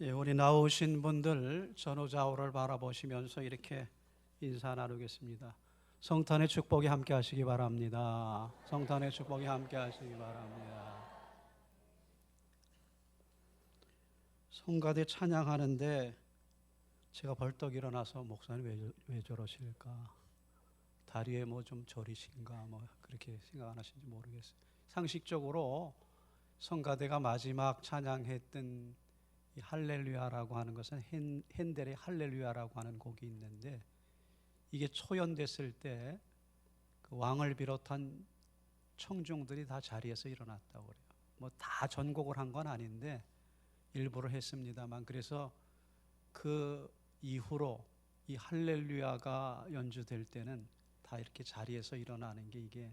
예, 우리 나오신 분들 전후좌우를 바라보시면서 이렇게 인사 나누겠습니다. 성탄의 축복이 함께 하시기 바랍니다. 성탄의 축복이 함께 하시기 바랍니다. 성가대 찬양하는데 제가 벌떡 일어나서 목사님 왜, 왜 저러실까? 다리에 뭐 좀 저리신가? 뭐 그렇게 생각 안 하시는지 모르겠어요. 상식적으로 성가대가 마지막 찬양했던 이 할렐루야라고 하는 것은 헨, 헨델의 할렐루야라고 하는 곡이 있는데 이게 초연됐을 때 그 왕을 비롯한 청중들이 다 자리에서 일어났다고 그래요. 뭐 다 전곡을 한 건 아닌데 일부러 했습니다만 그래서 그 이후로 이 할렐루야가 연주될 때는 다 이렇게 자리에서 일어나는 게 이게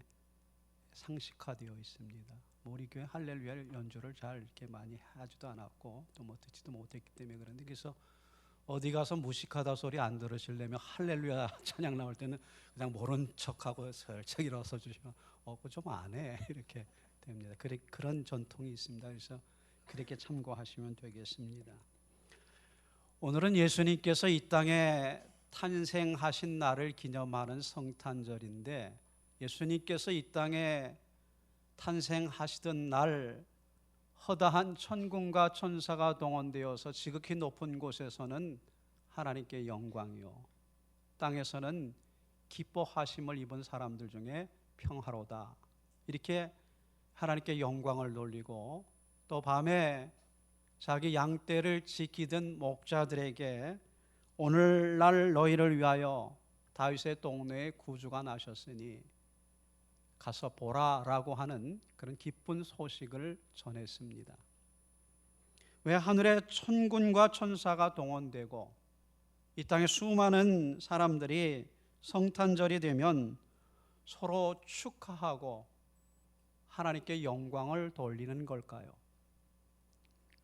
상식화되어 있습니다. 뭐 우리 교회 할렐루야 연주를 잘 이렇게 많이 하지도 않았고 또 뭐 듣지도 못했기 때문에 그런데 그래서 어디 가서 무식하다 소리 안 들으시려면 할렐루야 찬양 나올 때는 그냥 모른 척하고 슬쩍 일어서 주시면 어, 그거 좀안 해. 이렇게 됩니다. 그래, 그런 전통이 있습니다. 그래서 그렇게 참고하시면 되겠습니다. 오늘은 예수님께서 이 땅에 탄생하신 날을 기념하는 성탄절인데 예수님께서 이 땅에 탄생하시던 날 허다한 천군과 천사가 동원되어서 지극히 높은 곳에서는 하나님께 영광이요. 땅에서는 기뻐하심을 입은 사람들 중에 평화로다. 이렇게 하나님께 영광을 돌리고 또 밤에 자기 양떼를 지키던 목자들에게 오늘날 너희를 위하여 다윗의 동네에 구주가 나셨으니 가서 보라라고 하는 그런 기쁜 소식을 전했습니다. 왜 하늘에 천군과 천사가 동원되고 이 땅에 수많은 사람들이 성탄절이 되면 서로 축하하고 하나님께 영광을 돌리는 걸까요?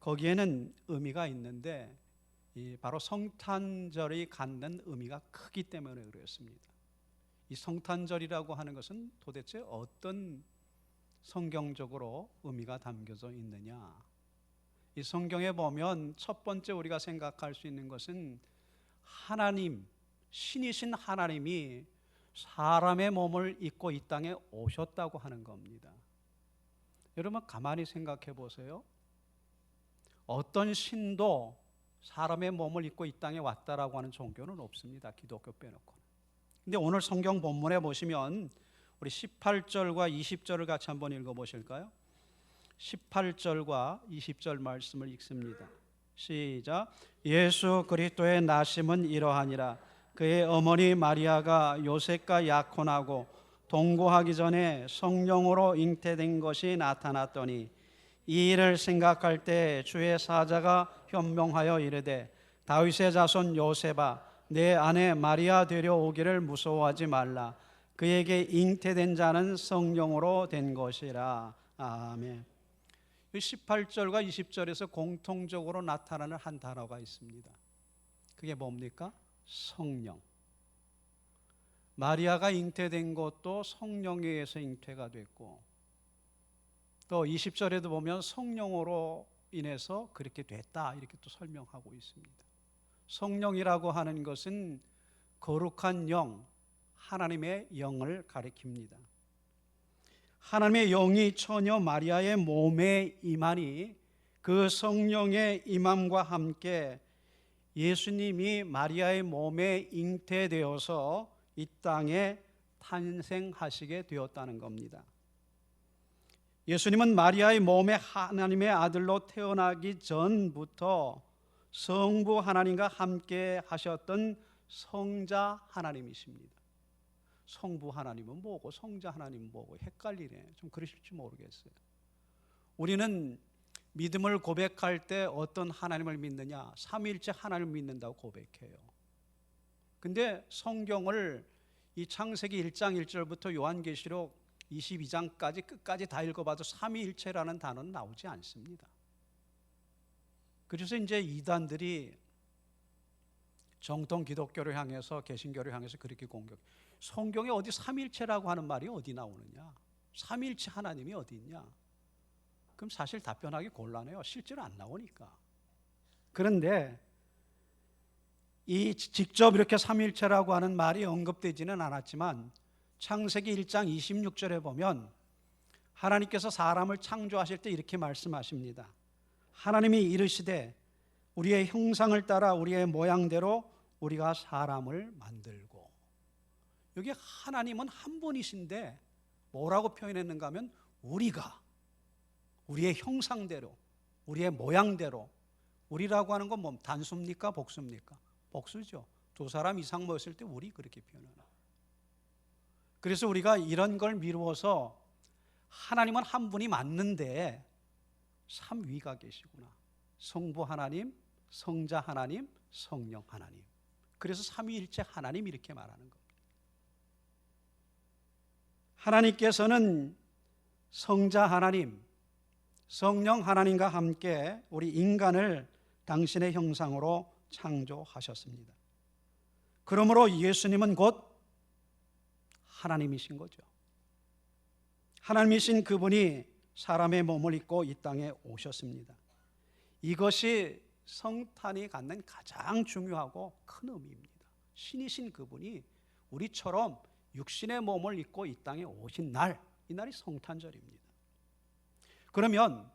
거기에는 의미가 있는데 바로 성탄절이 갖는 의미가 크기 때문에 그렇습니다. 이 성탄절이라고 하는 것은 도대체 어떤 성경적으로 의미가 담겨져 있느냐? 이 성경에 보면 첫 번째 우리가 생각할 수 있는 것은 하나님, 신이신 하나님이 사람의 몸을 입고 이 땅에 오셨다고 하는 겁니다. 여러분 가만히 생각해 보세요. 어떤 신도 사람의 몸을 입고 이 땅에 왔다라고 하는 종교는 없습니다. 기독교 빼놓고. 근데 오늘 성경 본문에 보시면 우리 18절과 20절을 같이 한번 읽어 보실까요? 18절과 20절 말씀을 읽습니다. 시작. 예수 그리스도의 나심은 이러하니라. 그의 어머니 마리아가 요셉과 약혼하고 동거하기 전에 성령으로 잉태된 것이 나타났더니 이 일을 생각할 때 주의 사자가 현명하여 이르되 다윗의 자손 요셉아 내 아내 마리아 데려오기를 무서워하지 말라. 그에게 잉태된 자는 성령으로 된 것이라. 아멘. 18절과 20절에서 공통적으로 나타나는 한 단어가 있습니다. 그게 뭡니까? 성령. 마리아가 잉태된 것도 성령에 의해서 잉태가 됐고 또 20절에도 보면 성령으로 인해서 그렇게 됐다 이렇게 또 설명하고 있습니다. 성령이라고 하는 것은 거룩한 영, 하나님의 영을 가리킵니다. 하나님의 영이 처녀 마리아의 몸에 임하니 그 성령의 임함과 함께 예수님이 마리아의 몸에 잉태되어서 이 땅에 탄생하시게 되었다는 겁니다. 예수님은 마리아의 몸에 하나님의 아들로 태어나기 전부터 성부 하나님과 함께 하셨던 성자 하나님이십니다. 성부 하나님은 뭐고 성자 하나님은 뭐고 헷갈리네. 좀 그러실지 모르겠어요. 우리는 믿음을 고백할 때 어떤 하나님을 믿느냐? 삼위일체 하나님을 믿는다고 고백해요. 근데 성경을 이 창세기 1장 1절부터 요한계시록 22장까지 끝까지 다 읽어봐도 삼위일체라는 단어는 나오지 않습니다. 그래서 이제 이단들이 정통 기독교를 향해서 개신교를 향해서 그렇게 공격. 성경에 어디 삼일체라고 하는 말이 어디 나오느냐? 삼일체 하나님이 어디 있냐? 그럼 사실 답변하기 곤란해요. 실제로 안 나오니까. 그런데 이 직접 이렇게 삼일체라고 하는 말이 언급되지는 않았지만 창세기 1장 26절에 보면 하나님께서 사람을 창조하실 때 이렇게 말씀하십니다. 하나님이 이르시되 우리의 형상을 따라 우리의 모양대로 우리가 사람을 만들고 여기 하나님은 한 분이신데 뭐라고 표현했는가 하면 우리가 우리의 형상대로 우리의 모양대로 우리라고 하는 건 뭐 단수입니까 복수입니까? 복수죠. 두 사람 이상 모였을 때 우리 그렇게 표현하나. 그래서 우리가 이런 걸 미루어서 하나님은 한 분이 맞는데 삼위가 계시구나. 성부 하나님, 성자 하나님, 성령 하나님. 그래서 삼위일체 하나님 이렇게 말하는 겁니다. 하나님께서는 성자 하나님, 성령 하나님과 함께 우리 인간을 당신의 형상으로 창조하셨습니다. 그러므로 예수님은 곧 하나님이신 거죠. 하나님이신 그분이 사람의 몸을 입고 이 땅에 오셨습니다. 이것이 성탄이 갖는 가장 중요하고 큰 의미입니다. 신이신 그분이 우리처럼 육신의 몸을 입고 이 땅에 오신 날, 이 날이 성탄절입니다. 그러면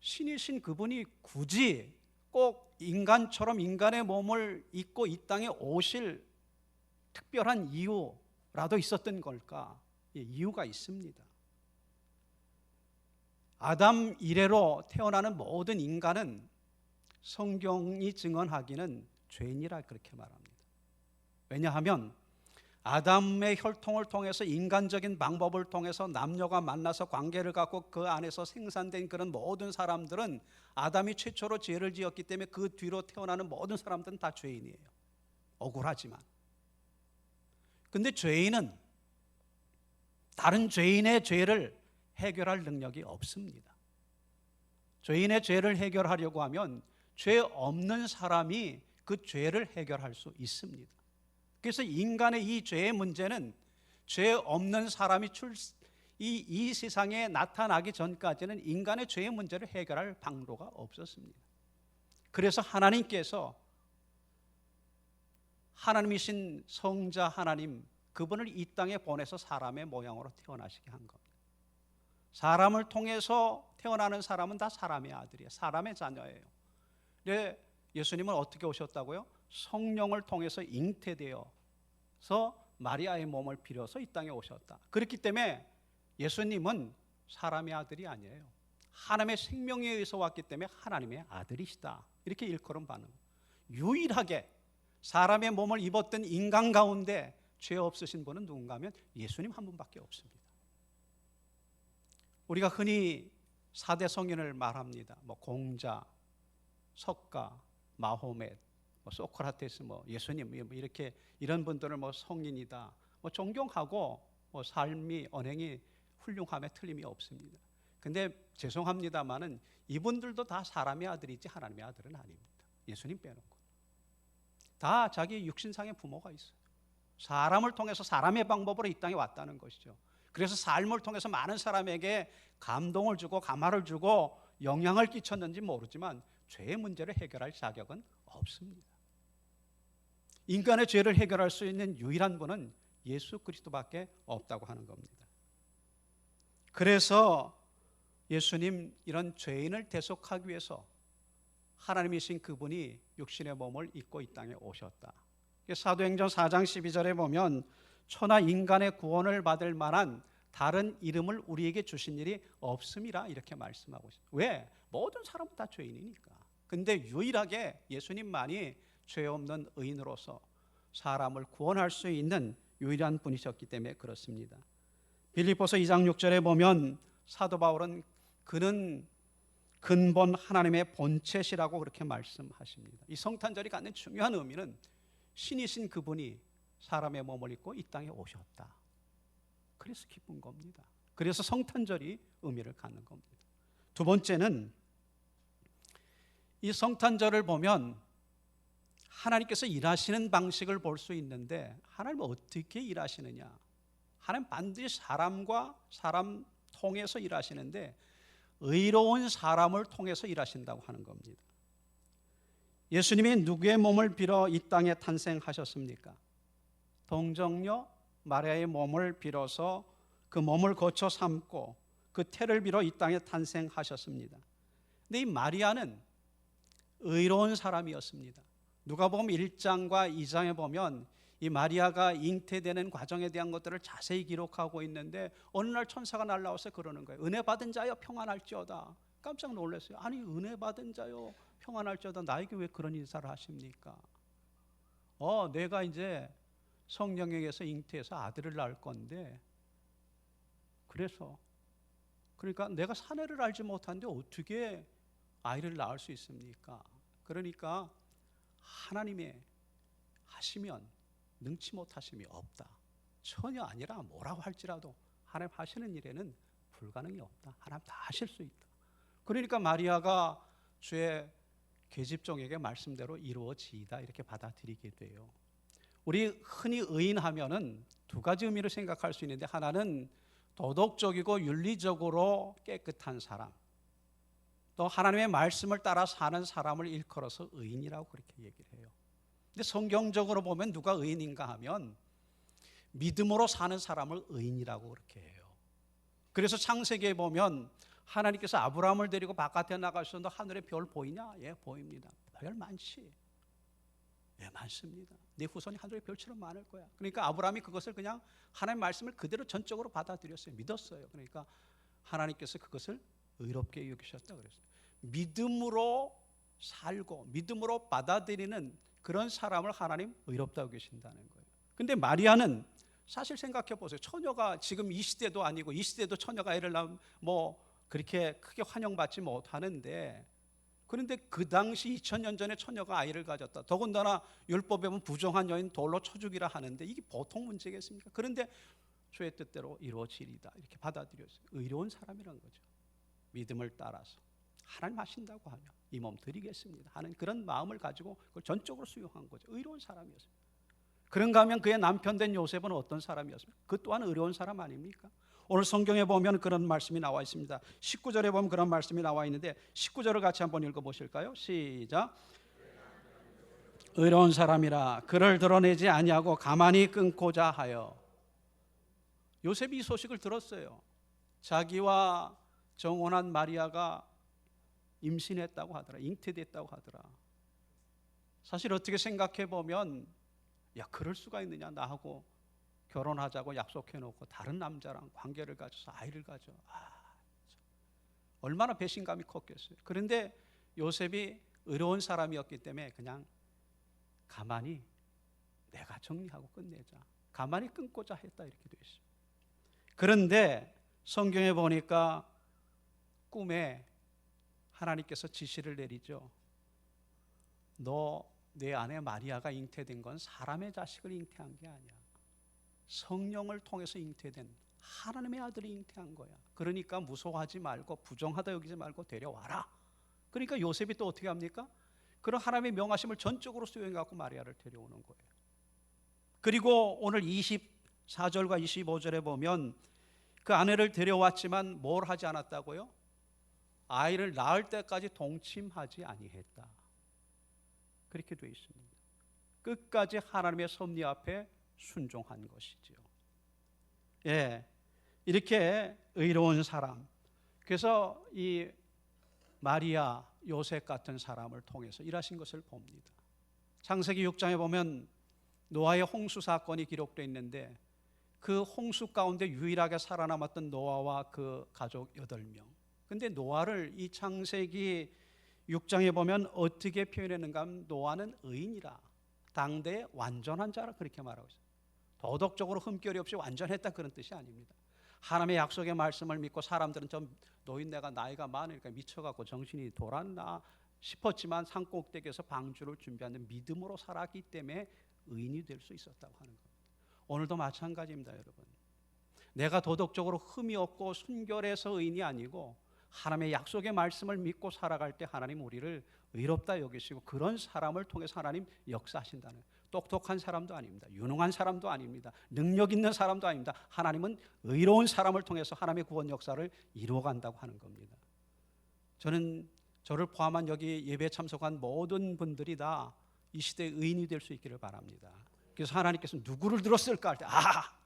신이신 그분이 굳이 꼭 인간처럼 인간의 몸을 입고 이 땅에 오실 특별한 이유라도 있었던 걸까? 예, 이유가 있습니다. 아담 이래로 태어나는 모든 인간은 성경이 증언하기는 죄인이라 그렇게 말합니다. 왜냐하면 아담의 혈통을 통해서 인간적인 방법을 통해서 남녀가 만나서 관계를 갖고 그 안에서 생산된 그런 모든 사람들은 아담이 최초로 죄를 지었기 때문에 그 뒤로 태어나는 모든 사람들은 다 죄인이에요. 억울하지만. 근데 죄인은 다른 죄인의 죄를 해결할 능력이 없습니다. 죄인의 죄를 해결하려고 하면 죄 없는 사람이 그 죄를 해결할 수 있습니다. 그래서 인간의 이 죄의 문제는 죄 없는 사람이 출, 이, 이 세상에 나타나기 전까지는 인간의 죄의 문제를 해결할 방도가 없었습니다. 그래서 하나님께서 하나님이신 성자 하나님 그분을 이 땅에 보내서 사람의 모양으로 태어나시게 한 겁니다. 사람을 통해서 태어나는 사람은 다 사람의 아들이에요. 사람의 자녀예요. 네, 예수님은 어떻게 오셨다고요? 성령을 통해서 잉태되어서 마리아의 몸을 빌어서 이 땅에 오셨다. 그렇기 때문에 예수님은 사람의 아들이 아니에요. 하나님의 생명에 의해서 왔기 때문에 하나님의 아들이시다. 이렇게 일컬음 받는 유일하게 사람의 몸을 입었던 인간 가운데 죄 없으신 분은 누군가 하면 예수님 한 분밖에 없습니다. 우리가 흔히 사대 성인을 말합니다. 뭐 공자, 석가, 마호멧, 뭐 소크라테스, 뭐 예수님 뭐 이렇게 이런 분들을 뭐 성인이다, 뭐 존경하고 뭐 삶이 언행이 훌륭함에 틀림이 없습니다. 근데 죄송합니다만은 이분들도 다 사람의 아들이지 하나님의 아들은 아닙니다. 예수님 빼놓고 다 자기 육신상의 부모가 있어요. 사람을 통해서 사람의 방법으로 이 땅에 왔다는 것이죠. 그래서 삶을 통해서 많은 사람에게 감동을 주고 감화를 주고 영향을 끼쳤는지 모르지만 죄의 문제를 해결할 자격은 없습니다. 인간의 죄를 해결할 수 있는 유일한 분은 예수 그리스도밖에 없다고 하는 겁니다. 그래서 예수님 이런 죄인을 대속하기 위해서 하나님이신 그분이 육신의 몸을 입고 이 땅에 오셨다. 사도행전 4장 12절에 보면 천하 인간의 구원을 받을 만한 다른 이름을 우리에게 주신 일이 없음이라 이렇게 말씀하고 있습니다. 왜? 모든 사람은 다 죄인이니까. 근데 유일하게 예수님만이 죄 없는 의인으로서 사람을 구원할 수 있는 유일한 분이셨기 때문에 그렇습니다. 빌립보서 2장 6절에 보면 사도 바울은 그는 근본 하나님의 본체시라고 그렇게 말씀하십니다. 이 성탄절이 갖는 중요한 의미는 신이신 그분이 사람의 몸을 입고 이 땅에 오셨다. 그래서 기쁜 겁니다. 그래서 성탄절이 의미를 갖는 겁니다. 두 번째는 이 성탄절을 보면 하나님께서 일하시는 방식을 볼 수 있는데 하나님은 어떻게 일하시느냐? 하나님 반드시 사람과 사람 통해서 일하시는데 의로운 사람을 통해서 일하신다고 하는 겁니다. 예수님이 누구의 몸을 빌어 이 땅에 탄생하셨습니까? 동정녀 마리아의 몸을 빌어서 그 몸을 거쳐 삼고 그 태를 빌어 이 땅에 탄생하셨습니다. 근데 이 마리아는 의로운 사람이었습니다. 누가복음 1장과 2장에 보면 이 마리아가 잉태되는 과정에 대한 것들을 자세히 기록하고 있는데 어느 날 천사가 날라와서 그러는 거예요. 은혜 받은 자여 평안할지어다. 깜짝 놀랐어요. 아니 은혜 받은 자여 평안할지어다. 나에게 왜 그런 인사를 하십니까? 어, 내가 이제 성령에게서 잉태해서 아들을 낳을 건데 그래서 그러니까 내가 사내를 알지 못하는데 어떻게 아이를 낳을 수 있습니까? 그러니까 하나님의 하시면 능치 못하심이 없다. 전혀 아니라 뭐라고 할지라도 하나님 하시는 일에는 불가능이 없다. 하나님 다 하실 수 있다. 그러니까 마리아가 주의 계집종에게 말씀대로 이루어지이다 이렇게 받아들이게 돼요. 우리 흔히 의인하면은 두 가지 의미로 생각할 수 있는데 하나는 도덕적이고 윤리적으로 깨끗한 사람, 또 하나님의 말씀을 따라 사는 사람을 일컬어서 의인이라고 그렇게 얘기를 해요. 근데 성경적으로 보면 누가 의인인가 하면 믿음으로 사는 사람을 의인이라고 그렇게 해요. 그래서 창세기에 보면 하나님께서 아브라함을 데리고 바깥에 너 하늘에 별 보이냐? 예, 보입니다. 별 많지. 예, 많습니다. 네 후손이 하늘의 별처럼 많을 거야. 그러니까 아브라함이 그것을 그냥 하나님의 말씀을 그대로 전적으로 받아들였어요. 믿었어요. 그러니까 하나님께서 그것을 의롭게 여기셨다 그랬어요. 믿음으로 살고 믿음으로 받아들이는 그런 사람을 하나님 의롭다고 계신다는 거예요. 근데 마리아는 사실 생각해 보세요. 처녀가 지금 이 시대도 아니고 이 시대도 처녀가 애를 낳으면 뭐 그렇게 크게 환영받지 못하는데 그런데 그 당시 2000년 전에 처녀가 아이를 가졌다. 더군다나 율법에 보면 부정한 여인 돌로 쳐 죽이라 하는데 이게 보통 문제겠습니까? 그런데 주의 뜻대로 이루어지리다. 이렇게 받아들였어요. 의로운 사람이란 거죠. 믿음을 따라서 하나님 하신다고 하면 이 몸 드리겠습니다 하는 그런 마음을 가지고 그걸 전적으로 수용한 거죠. 의로운 사람이었습니다. 그런가 하면 그의 남편 된 요셉은 어떤 사람이었습니까? 그 또한 의로운 사람 아닙니까? 오늘 성경에 보면 그런 말씀이 나와 있습니다. 19절에 보면 그런 말씀이 나와 있는데 19절을 같이 한번 읽어 보실까요? 시작. 의로운 사람이라 그를 드러내지 아니하고 가만히 끊고자 하여 요셉이 이 소식을 들었어요. 자기와 정혼한 마리아가 임신했다고 하더라. 잉태됐다고 하더라. 사실 어떻게 생각해 보면 야 그럴 수가 있느냐 나하고 결혼하자고 약속해 놓고 다른 남자랑 관계를 가져서 아이를 가져. 아, 참. 얼마나 배신감이 컸겠어요. 그런데 요셉이 의로운 사람이었기 때문에 그냥 가만히 내가 정리하고 끝내자. 가만히 끊고자 했다 이렇게 되어 있어요. 그런데 성경에 보니까 꿈에 하나님께서 지시를 내리죠. 너 내 아내 마리아가 잉태된 건 사람의 자식을 잉태한 게 아니야. 성령을 통해서 잉태된 하나님의 아들이 잉태한 거야. 그러니까 무서워하지 말고 부정하다 여기지 말고 데려와라. 그러니까 요셉이 또 어떻게 합니까? 그런 하나님의 명하심을 전적으로 수용해 갖고 마리아를 데려오는 거예요. 그리고 오늘 24절과 25절에 보면 그 아내를 데려왔지만 뭘 하지 않았다고요? 아이를 낳을 때까지 동침하지 아니했다. 그렇게 되어 있습니다. 끝까지 하나님의 섭리 앞에 순종한 것이지요. 예. 이렇게 의로운 사람. 그래서 이 마리아, 요셉 같은 사람을 통해서 일하신 것을 봅니다. 창세기 6장에 보면 노아의 홍수 사건이 기록되어 있는데 그 홍수 가운데 유일하게 살아남았던 노아와 그 가족 8명. 근데 노아를 이 창세기 6장에 보면 어떻게 표현했는가 하면 노아는 의인이라 당대의 완전한 자라 그렇게 말하고 있어요. 도덕적으로 흠결이 없이 완전했다 그런 뜻이 아닙니다. 하나님의 약속의 말씀을 믿고 사람들은 좀 노인네가 나이가 많으니까 미쳐갖고 정신이 돌았나 싶었지만 산 꼭대기에서 방주를 준비하는 믿음으로 살았기 때문에 의인이 될 수 있었다고 하는 겁니다. 오늘도 마찬가지입니다, 여러분. 내가 도덕적으로 흠이 없고 순결해서 의인이 아니고 하나님의 약속의 말씀을 믿고 살아갈 때 하나님 우리를 의롭다 여기시고 그런 사람을 통해서 하나님 역사하신다는 똑똑한 사람도 아닙니다. 유능한 사람도 아닙니다. 능력 있는 사람도 아닙니다. 하나님은 의로운 사람을 통해서 하나님의 구원 역사를 이루어 간다고 하는 겁니다. 저는 저를 포함한 여기 예배 참석한 모든 분들이 다 이 시대의 의인이 될 수 있기를 바랍니다. 그래서 하나님께서 누구를 들었을까 할 때, 아,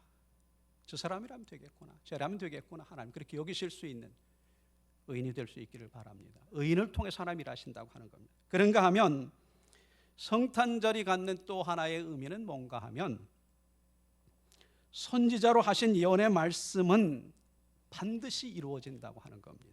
저 사람이라면 되겠구나, 저라면 되겠구나, 하나님 그렇게 여기실 수 있는 의인이 될 수 있기를 바랍니다. 의인을 통해서 하나님 일하신다고 하는 겁니다. 그런가 하면 성탄절이 갖는 또 하나의 의미는 뭔가 하면 선지자로 하신 예언의 말씀은 반드시 이루어진다고 하는 겁니다.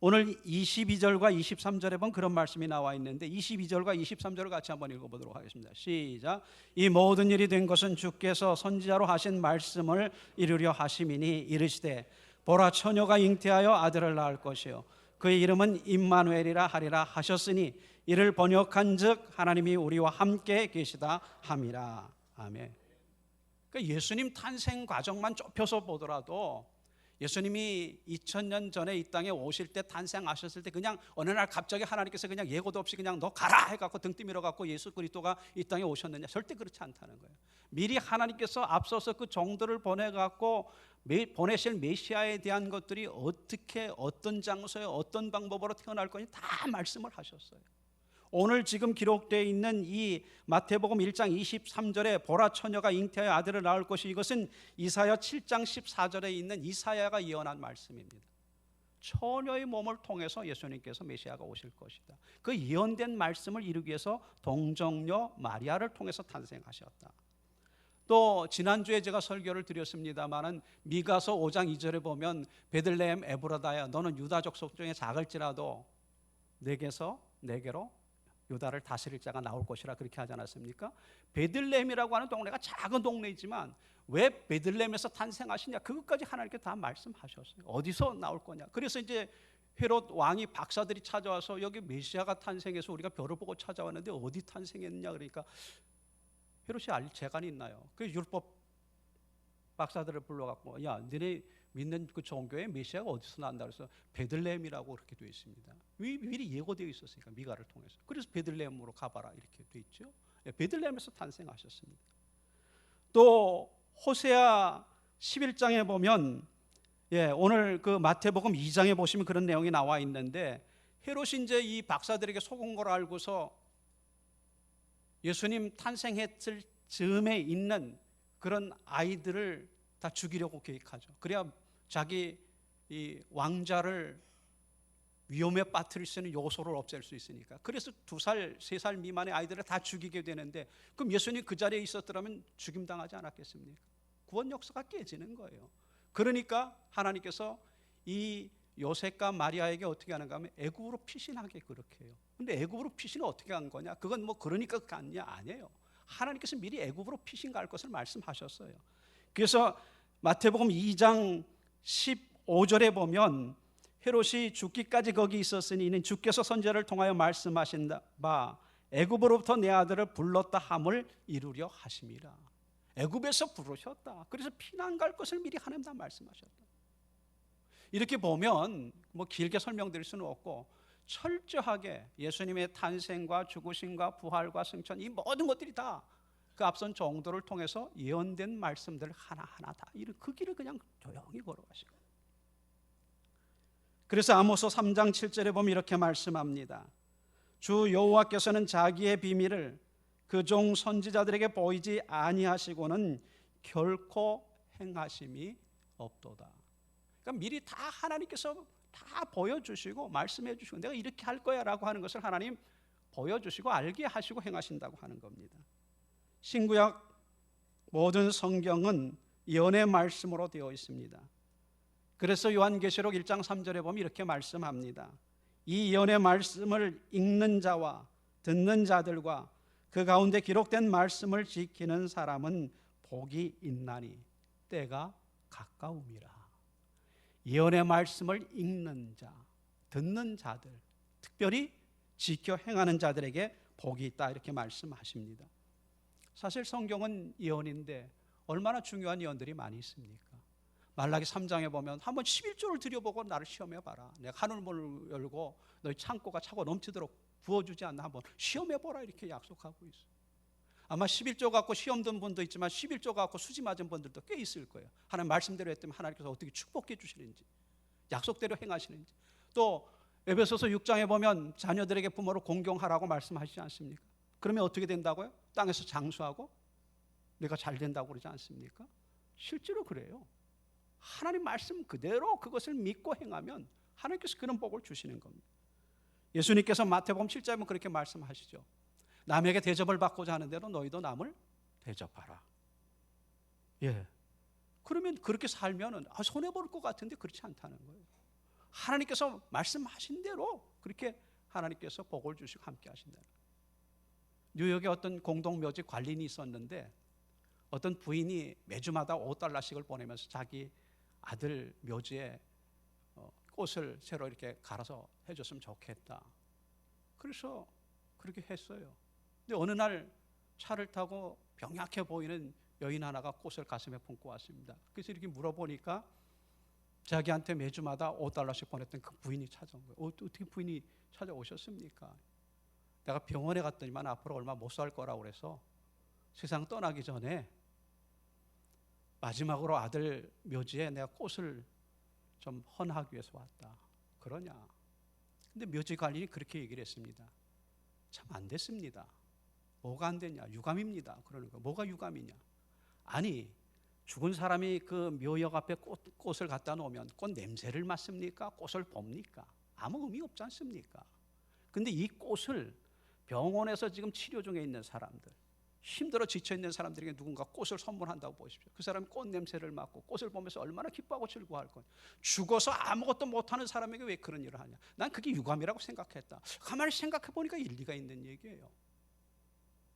오늘 22절과 23절에 보면 그런 말씀이 나와 있는데 22절과 23절을 같이 한번 읽어보도록 하겠습니다. 시작. 이 모든 일이 된 것은 주께서 선지자로 하신 말씀을 이루려 하심이니 이르시되 보라 처녀가 잉태하여 아들을 낳을 것이요 그의 이름은 임마누엘이라 하리라 하셨으니 이를 번역한즉 하나님이 우리와 함께 계시다 함이라. 아멘. 그러니까 예수님 탄생 과정만 좁혀서 보더라도 예수님이 2000년 전에 이 땅에 오실 때 탄생하셨을 때 그냥 어느 날 갑자기 하나님께서 그냥 예고도 없이 그냥 너 가라 해갖고 등 뛰밀어 갖고 예수 그리스도가 이 땅에 오셨느냐 절대 그렇지 않다는 거예요. 미리 하나님께서 앞서서 그 종들을 보내 갖고 보내실 메시아에 대한 것들이 어떻게 어떤 장소에 어떤 방법으로 태어날 건지 다 말씀을 하셨어요. 오늘 지금 기록되어 있는 이 마태복음 1장 23절에 보라 처녀가 잉태하여 아들을 낳을 것이 이것은 이사야 7장 14절에 있는 이사야가 예언한 말씀입니다. 처녀의 몸을 통해서 예수님께서 메시아가 오실 것이다. 그 예언된 말씀을 이루기 위해서 동정녀 마리아를 통해서 탄생하셨다. 또 지난주에 제가 설교를 드렸습니다마는 미가서 5장 2절에 보면 베들레헴 에브라다야 너는 유다족 속 중에 작을지라도 내게서 내게로 유다를 다스릴 자가 나올 것이라 그렇게 하지 않았습니까? 베들레헴이라고 하는 동네가 작은 동네이지만 왜 베들레헴에서 탄생하시냐 그것까지 하나님께 다 말씀하셨어요. 어디서 나올 거냐. 그래서 이제 헤롯 왕이 박사들이 찾아와서 여기 메시아가 탄생해서 우리가 별을 보고 찾아왔는데 어디 탄생했느냐 그러니까 헤롯이 알 재간이 있나요? 그 율법 박사들을 불러갖고 야 너네 믿는 그 종교의 메시아가 어디서 난다 그래서 베들레헴이라고 그렇게 되어 있습니다. 미리 예고되어 있었으니까 미가를 통해서. 그래서 베들레헴으로 가봐라 이렇게 되어 있죠. 예, 베들레헴에서 탄생하셨습니다. 또 호세아 11장에 보면 예, 오늘 그 마태복음 2장에 보시면 그런 내용이 나와 있는데 헤롯이 이제 이 박사들에게 속은 걸 알고서 예수님 탄생했을 즈음에 있는 그런 아이들을 다 죽이려고 계획하죠. 그래야 자기 이 왕자를 위험에 빠뜨릴 수 있는 요소를 없앨 수 있으니까. 그래서 두 살, 세 살 미만의 아이들을 다 죽이게 되는데 그럼 예수님 그 자리에 있었더라면 죽임 당하지 않았겠습니까? 구원 역사가 깨지는 거예요. 그러니까 하나님께서 이 요셉과 마리아에게 어떻게 하는가 하면 애굽으로 피신하게 그렇게 해요. 근데 애굽으로 피신을 어떻게 한 거냐? 그건 뭐 그러니까 갔냐? 아니에요. 하나님께서 미리 애굽으로 피신 갈 것을 말씀하셨어요. 그래서 마태복음 2장 15절에 보면 헤롯이 죽기까지 거기 있었으니 이는 주께서 선제를 통하여 말씀하신 바 애굽으로부터 내 아들을 불렀다 함을 이루려 하심이라. 애굽에서 부르셨다. 그래서 피난 갈 것을 미리 하나님 다 말씀하셨다. 이렇게 보면 뭐 길게 설명드릴 수는 없고 철저하게 예수님의 탄생과 죽으심과 부활과 승천 이 모든 것들이 다 그 앞선 정도를 통해서 예언된 말씀들 하나하나 다그 길을 그냥 조용히 걸어가시고 그래서 아모스 3장 7절에 보면 이렇게 말씀합니다. 주 여호와께서는 자기의 비밀을 그 종 선지자들에게 보이지 아니하시고는 결코 행하심이 없도다. 그러니까 미리 다 하나님께서 다 보여주시고 말씀해 주시고 내가 이렇게 할 거야라고 하는 것을 하나님 보여주시고 알게 하시고 행하신다고 하는 겁니다. 신구약 모든 성경은 예언의 말씀으로 되어 있습니다. 그래서 요한계시록 1장 3절에 보면 이렇게 말씀합니다. 이 예언의 말씀을 읽는 자와 듣는 자들과 그 가운데 기록된 말씀을 지키는 사람은 복이 있나니 때가 가까움이라. 예언의 말씀을 읽는 자, 듣는 자들, 특별히 지켜 행하는 자들에게 복이 있다 이렇게 말씀하십니다. 사실 성경은 예언인데 얼마나 중요한 예언들이 많이 있습니까? 말라기 3장에 보면 한번 11조를 들여보고 나를 시험해 봐라. 내가 하늘문을 열고 너희 창고가 차고 넘치도록 부어주지 않나 한번 시험해 보라 이렇게 약속하고 있어. 아마 11조 갖고 시험 든 분도 있지만 11조 갖고 수지 맞은 분들도 꽤 있을 거예요. 하나님 말씀대로 했더니 하나님께서 어떻게 축복해 주시는지, 약속대로 행하시는지. 또 에베소서 6장에 보면 자녀들에게 부모를 공경하라고 말씀하시지 않습니까? 그러면 어떻게 된다고요? 땅에서 장수하고 내가 잘 된다고 그러지 않습니까? 실제로 그래요. 하나님 말씀 그대로 그것을 믿고 행하면 하나님께서 그런 복을 주시는 겁니다. 예수님께서 마태복음 7장에 그렇게 말씀하시죠. 남에게 대접을 받고자 하는 대로 너희도 남을 대접하라. 예. 그러면 그렇게 살면은 아, 손해 볼 것 같은데 그렇지 않다는 거예요. 하나님께서 말씀하신 대로 그렇게 하나님께서 복을 주시고 함께 하신다. 뉴욕에 어떤 공동묘지 관리인이 있었는데 어떤 부인이 매주마다 5달러씩을 보내면서 자기 아들 묘지에 어, 꽃을 새로 이렇게 갈아서 해줬으면 좋겠다. 그래서 그렇게 했어요. 근데 어느 날 차를 타고 병약해 보이는 여인 하나가 꽃을 가슴에 품고 왔습니다. 그래서 이렇게 물어보니까 자기한테 매주마다 5달러씩 보냈던 그 부인이 찾아온 거예요. 어, 어떻게 부인이 찾아오셨습니까? 내가 병원에 갔더니만 앞으로 얼마 못 살 거라고 그래서 세상 떠나기 전에 마지막으로 아들 묘지에 내가 꽃을 좀 헌하기 위해서 왔다. 그러냐? 근데 묘지 관리인이 그렇게 얘기를 했습니다. 참 안 됐습니다. 뭐가 안 됐냐? 유감입니다. 그러는 거. 뭐가 유감이냐? 아니, 죽은 사람이 그 묘역 앞에 꽃, 꽃을 갖다 놓으면 꽃 냄새를 맡습니까? 꽃을 봅니까? 아무 의미 없지 않습니까? 근데 이 꽃을 병원에서 지금 치료 중에 있는 사람들, 힘들어 지쳐 있는 사람들에게 누군가 꽃을 선물한다고 보십시오. 그 사람이 꽃 냄새를 맡고 꽃을 보면서 얼마나 기뻐하고 즐거워할 거. 죽어서 아무것도 못하는 사람에게 왜 그런 일을 하냐? 난 그게 유감이라고 생각했다. 가만히 생각해 보니까 일리가 있는 얘기예요.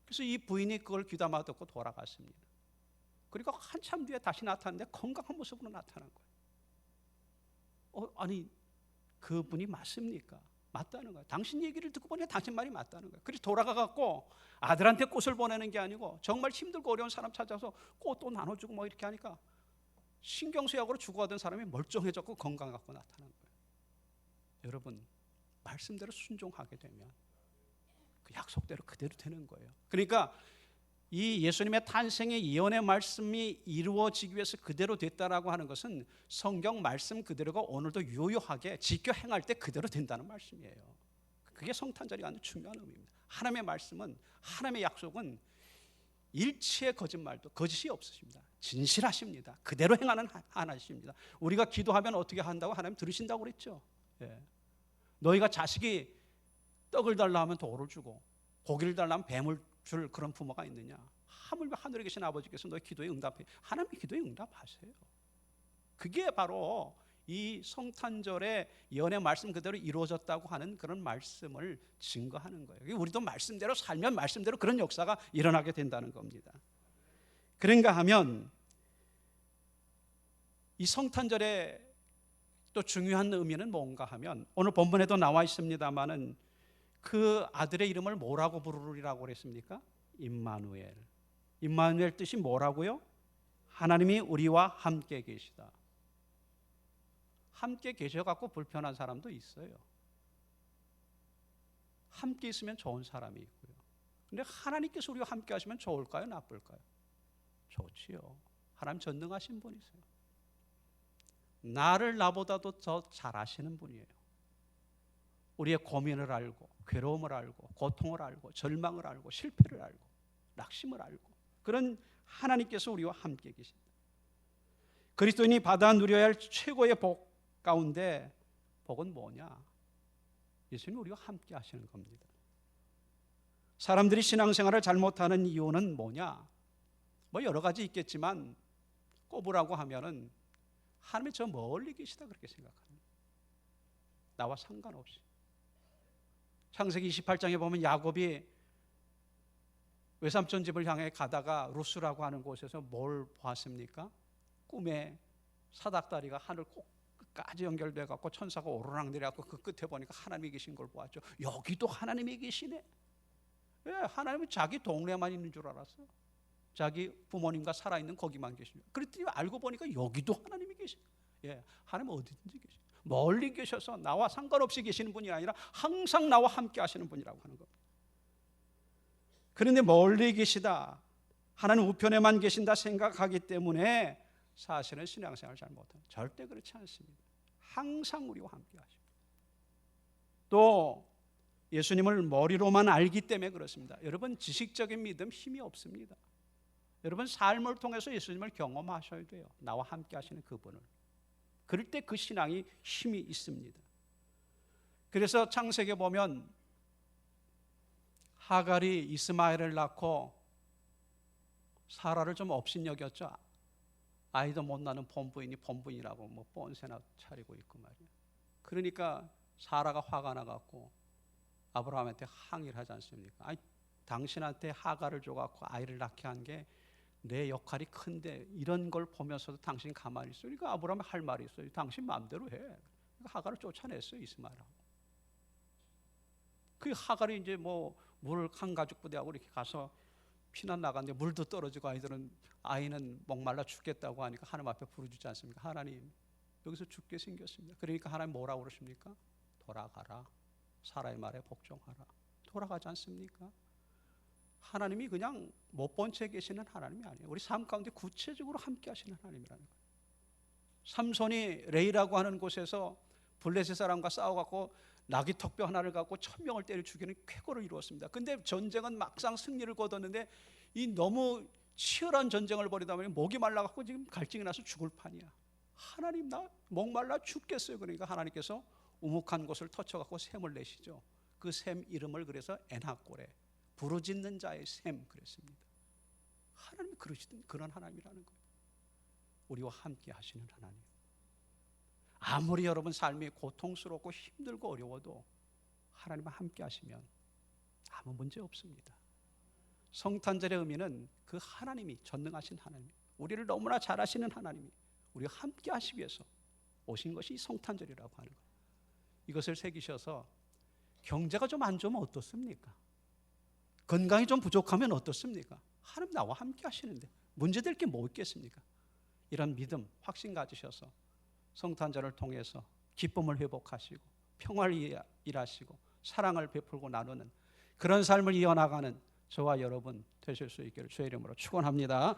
그래서 이 부인이 그걸 귀담아 듣고 돌아갔습니다. 그리고 한참 뒤에 다시 나타났는데 건강한 모습으로 나타난 거예요. 어, 아니 그분이 맞습니까? 맞다는 거예요. 당신 얘기를 듣고 보니 당신 말이 맞다는 거예요. 그래서 돌아가 갖고 아들한테 꽃을 보내는 게 아니고 정말 힘들고 어려운 사람 찾아서 꽃도 나눠주고 뭐 이렇게 하니까 신경쇠약으로 죽어가던 사람이 멀쩡해졌고 건강하고 나타난 거예요. 여러분 말씀대로 순종하게 되면 그 약속대로 그대로 되는 거예요. 그러니까 이 예수님의 탄생의 예언의 말씀이 이루어지기 위해서 그대로 됐다라고 하는 것은 성경 말씀 그대로가 오늘도 유효하게 지켜 행할 때 그대로 된다는 말씀이에요. 그게 성탄절이 아주 중요한 의미입니다. 하나님의 말씀은 하나님의 약속은 일치의 거짓말도 거짓이 없으십니다. 진실하십니다. 그대로 행하는 하나십니다. 우리가 기도하면 어떻게 한다고 하나님 들으신다고 그랬죠. 예. 너희가 자식이 떡을 달라 하면 돌을 주고 고기를 달라 하면 뱀을 줄 그런 부모가 있느냐? 하물며 하늘에 계신 아버지께서 너희 기도에 응답해. 하나님의 기도에 응답하세요. 그게 바로 이 성탄절의 연의 말씀 그대로 이루어졌다고 하는 그런 말씀을 증거하는 거예요. 우리도 말씀대로 살면 말씀대로 그런 역사가 일어나게 된다는 겁니다. 그런가 하면 이 성탄절의 또 중요한 의미는 뭔가 하면 오늘 본문에도 나와 있습니다만은 그 아들의 이름을 뭐라고 부르리라고 그랬습니까? 임마누엘. 임마누엘 뜻이 뭐라고요? 하나님이 우리와 함께 계시다. 함께 계셔 갖고 불편한 사람도 있어요. 함께 있으면 좋은 사람이 있고요. 근데 하나님께서 우리와 함께 하시면 좋을까요? 나쁠까요? 좋지요. 하나님 전능하신 분이세요. 나를 나보다도 더잘 아시는 분이에요. 우리의 고민을 알고 괴로움을 알고 고통을 알고 절망을 알고 실패를 알고 낙심을 알고 그런 하나님께서 우리와 함께 계신다. 그리스도인이 받아 누려야 할 최고의 복 가운데 복은 뭐냐? 예수님 우리와 함께 하시는 겁니다. 사람들이 신앙생활을 잘못하는 이유는 뭐냐? 뭐 여러 가지 있겠지만 꼽으라고 하면은 하나님이 저 멀리 계시다 그렇게 생각합니다. 나와 상관없이. 창세기 28장에 보면 야곱이 외삼촌 집을 향해 가다가 루스라고 하는 곳에서 뭘 보았습니까? 꿈에 사닥다리가 하늘 꼭까지 연결돼 갖고 천사가 오르락 내려갖고 그 끝에 보니까 하나님이 계신 걸 보았죠. 여기도 하나님이 계시네. 왜 예, 하나님은 자기 동네만 있는 줄 알았어. 자기 부모님과 살아 있는 거기만 계시냐. 그랬더니 알고 보니까 여기도 하나님이 계시. 예, 하나님 어디든지 계시. 멀리 계셔서 나와 상관없이 계시는 분이 아니라 항상 나와 함께 하시는 분이라고 하는 겁니다. 그런데 멀리 계시다. 하나님 우편에만 계신다 생각하기 때문에 사실은 신앙생활 잘 못해요. 절대 그렇지 않습니다. 항상 우리와 함께 하십니다. 또 예수님을 머리로만 알기 때문에 그렇습니다. 여러분 지식적인 믿음 힘이 없습니다. 여러분 삶을 통해서 예수님을 경험하셔야 돼요. 나와 함께 하시는 그분을. 그럴 때 그 신앙이 힘이 있습니다. 그래서 창세기에 보면 하갈이 이스마엘을 낳고 사라를 좀 업신여겼죠. 아이도 못 낳는 본부인이 본부인이라고 뭐 뻔세나 차리고 있고 말이야. 그러니까 사라가 화가 나갖고 아브라함한테 항의를 하지 않습니까? 아니, 당신한테 하가를 줘갖고 아이를 낳게 한 게 내 역할이 큰데 이런 걸 보면서도 당신 가만히 있어. 그러니까 아브라함이 할 말이 있어요. 당신 마음대로 해. 그러니까 하가를 쫓아냈어요 이스마엘하고. 그 하갈이 이제 뭐 물을 한 가죽 부대하고 이렇게 가서 피난 나갔는데 물도 떨어지고 아이들은 아이는 목말라 죽겠다고 하니까 하나님 앞에 부르주지 않습니까? 하나님 여기서 죽게 생겼습니다. 그러니까 하나님 뭐라고 그러십니까? 돌아가라. 사라의 말에 복종하라. 돌아가지 않습니까? 하나님이 그냥 못 본 채 계시는 하나님이 아니에요. 우리 삶 가운데 구체적으로 함께 하시는 하나님이라는 거예요. 삼손이 레이라고 하는 곳에서 블레셋 사람과 싸워갖고 나귀 턱뼈 하나를 갖고 천 명을 때려 죽이는 쾌거를 이루었습니다. 근데 전쟁은 막상 승리를 거뒀는데 이 너무 치열한 전쟁을 벌이다 보니 목이 말라갖고 지금 갈증이 나서 죽을 판이야. 하나님 나 목말라 죽겠어요. 그러니까 하나님께서 우묵한 곳을 터쳐갖고 샘을 내시죠. 그 샘 이름을 그래서 에나꼬레 부르짖는 자의 샘 그랬습니다. 하나님이 그러시던 그런 하나님이라는 거예요. 우리와 함께 하시는 하나님. 아무리 여러분 삶이 고통스럽고 힘들고 어려워도 하나님과 함께 하시면 아무 문제 없습니다. 성탄절의 의미는 그 하나님이 전능하신 하나님, 우리를 너무나 잘 아시는 하나님이 우리와 함께 하시기 위해서 오신 것이 성탄절이라고 하는 거예요. 이것을 새기셔서 경제가 좀 안 좋으면 어떻습니까? 건강이 좀 부족하면 어떻습니까? 하나님 나와 함께 하시는데 문제될 게 뭐 있겠습니까? 이런 믿음, 확신 가지셔서 성탄절을 통해서 기쁨을 회복하시고 평화를 일하시고 사랑을 베풀고 나누는 그런 삶을 이어나가는 저와 여러분 되실 수 있기를 주의 이름으로 축원합니다.